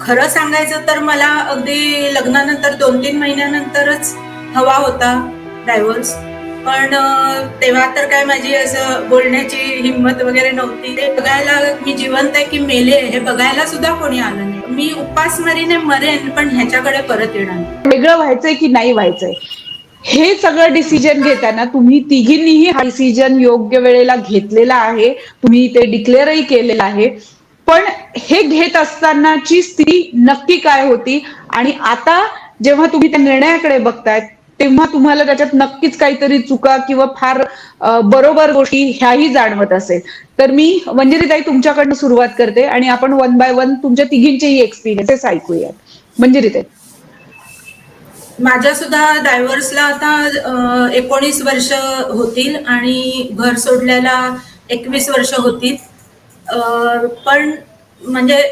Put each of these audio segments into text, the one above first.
खरं सांगायचं तर मला अगदी लग्नानंतर दोन तीन महिन्यानंतरच हवा होता डायव्हर्स पण तेव्हा तर काय माझी असं बोलण्याची हिंमत वगैरे नव्हती. ते बघायला मी जिवंत आहे की मेले हे बघायला सुद्धा कोणी आलं नाही. मी उपासमारीने मरेन पण ह्याच्याकडे परत येणार वेगळं व्हायचंय की नाही व्हायचंय? हे सगळं डिसिजन घेताना तुम्ही तिघींनीही हा डिसिजन योग्य वेळेला घेतलेला आहे. तुम्ही ते डिक्लेअरही केलेलं आहे. पण हे घेत असतानाची स्थिती नक्की काय होती? आणि आता जेव्हा तुम्ही त्या निर्णयाकडे बघताय तेव्हा तुम्हाला त्याच्यात नक्कीच काहीतरी चुका किंवा फार बरोबर गोष्टी ह्याही जाणवत असेल. तर मी मंजिरीताई तुमच्याकडनं सुरुवात करते आणि आपण वन बाय वन तुमच्या तिघींचेही एक्सपिरियन्सेस ऐकूयात. मंजिरीताई. माझ्या सुद्धा डायव्हर्सला आता एकोणीस वर्ष होतील आणि घर सोडल्याला एकवीस वर्ष होतील. पण म्हणजे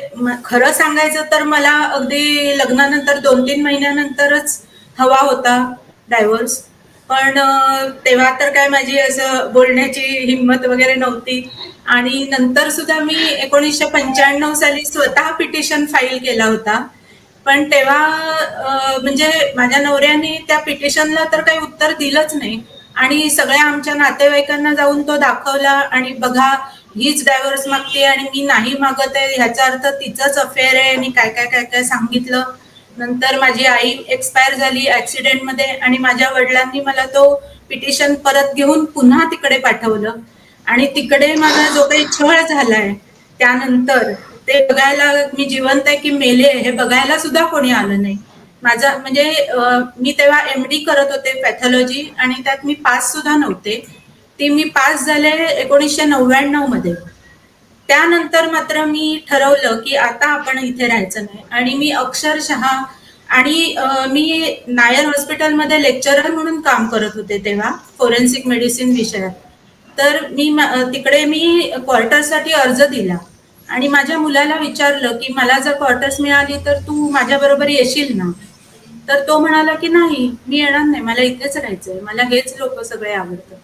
खरं सांगायचं तर मला अगदी लग्नानंतर दोन तीन महिन्यानंतरच हवा होता डायव्हर्स पण तेव्हा तर काय माझी असं बोलण्याची हिंमत वगैरे नव्हती. आणि नंतर सुद्धा मी एकोणीसशे पंच्याण्णव साली स्वतः पिटिशन फाईल केला होता. पण तेव्हा म्हणजे माझ्या नवऱ्याने त्या पिटिशनला तर काही उत्तर दिलंच नाही. आणि सगळ्या आमच्या नातेवाईकांना जाऊन तो दाखवला आणि बघा हीच डायव्हर्स मागते आणि मी नाही मागत आहे ह्याचा अर्थ तिचंच अफेअर आहे आणि काय काय काय काय सांगितलं. नंतर माझी आई एक्सपायर झाली ऍक्सिडेंटमध्ये आणि माझ्या वडिलांनी मला तो पिटिशन परत घेऊन पुन्हा तिकडे पाठवलं. आणि तिकडे माझा जो काही छळ झालाय त्यानंतर ते बघायला मी जिवंत आहे की मेले हे बघायला सुद्धा कोणी आलं नाही. माझा म्हणजे मी तेव्हा एम डी करत होते पॅथॉलॉजी आणि त्यात मी पास सुद्धा नव्हते. ती मी पास झाले एकोणीसशे नव्याण्णवमध्ये. त्यानंतर मात्र मी ठरवलं की आता आपण इथे राहायचं नाही. आणि मी अक्षरशः आणि मी नायर हॉस्पिटलमध्ये लेक्चरर म्हणून काम करत होते तेव्हा फोरेन्सिक मेडिसिन विषयात. तर मी तिकडे मी क्वार्टरसाठी अर्ज दिला. आणि माझ्या मुलाला विचारलं की मला जर क्वार्टर्स मिळाली तर तू माझ्याबरोबर येशील ना? तर तो म्हणाला की नाही मी येणार नाही मला इथेच राहायचंय मला हेच लोक सगळे आवडतात.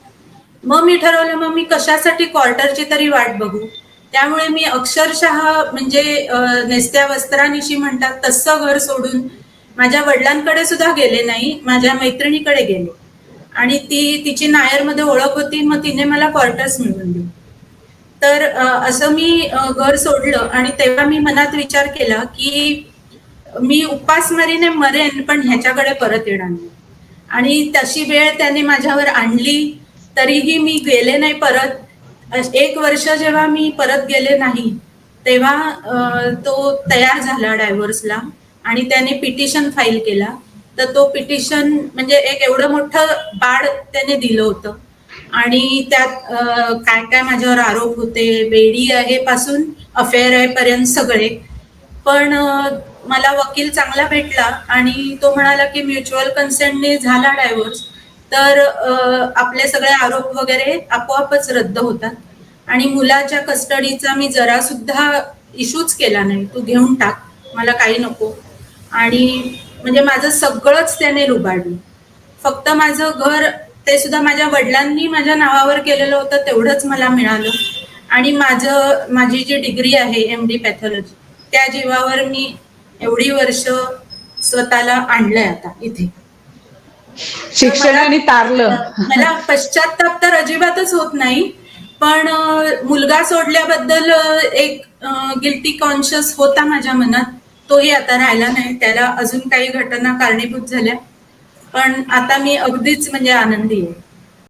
मग मी ठरवलं मग मी कशासाठी क्वार्टरची तरी वाट बघू. त्यामुळे मी अक्षरशः म्हणजे नेस्त्या वस्त्रानिशी म्हणतात तसं घर सोडून माझ्या वडिलांकडे सुद्धा गेले नाही माझ्या मैत्रिणीकडे गेले. आणि ती तिची नायरमध्ये ओळख होती मग तिने मला क्वार्टर्स मिळवून दिले. तर असं मी घर सोडलं आणि तेव्हा मी मनात विचार केला की मी उपासमारीने मरेन पण ह्याच्याकडे परत येणार नाही. आणि तशी वेळ त्याने माझ्यावर आणली तरीही मी गेले नाही परत. एक वर्ष जेव्हा मी परत गेले नाही तेव्हा तो तयार झाला डायव्हर्सला आणि त्याने पिटिशन फाईल केला. तर तो पिटिशन म्हणजे एक एवढं मोठं बाळ त्याने दिलं होतं. आणि त्यात काय काय माझ्यावर आरोप होते बेडी आहे पासून अफेअर आहे पर्यंत सगळे. पण मला वकील चांगला भेटला आणि तो म्हणाला की म्युच्युअल कन्सेंटने झाला डायव्होर्स तर आपले सगळे आरोप वगैरे आपोआपच रद्द होतात. आणि मुलाच्या कस्टडीचा मी जरा सुद्धा इश्यूच केला नाही. तू घेऊन टाक मला काही नको. आणि म्हणजे माझं सगळंच त्याने लुबाडलं. फक्त माझं घर ते सुद्धा माझ्या वडिलांनी माझ्या नावावर केलेलं होतं तेवढंच मला मिळालं. आणि माझं माझी जी डिग्री आहे एम डी पॅथॉलॉजी त्या जीवावर मी एवढी वर्ष स्वतःला आणलंय आता इथे. शिक्षणाने तारलं. मला पश्चाताप तर अजिबातच होत नाही पण मुलगा सोडल्याबद्दल एक गिल्टी कॉन्शियस होता माझ्या मनात. तोही आता राहिला नाही. त्याला अजून काही घटना कारणीभूत झाल्या. पण आता मी अगदीच म्हणजे आनंदी आहे.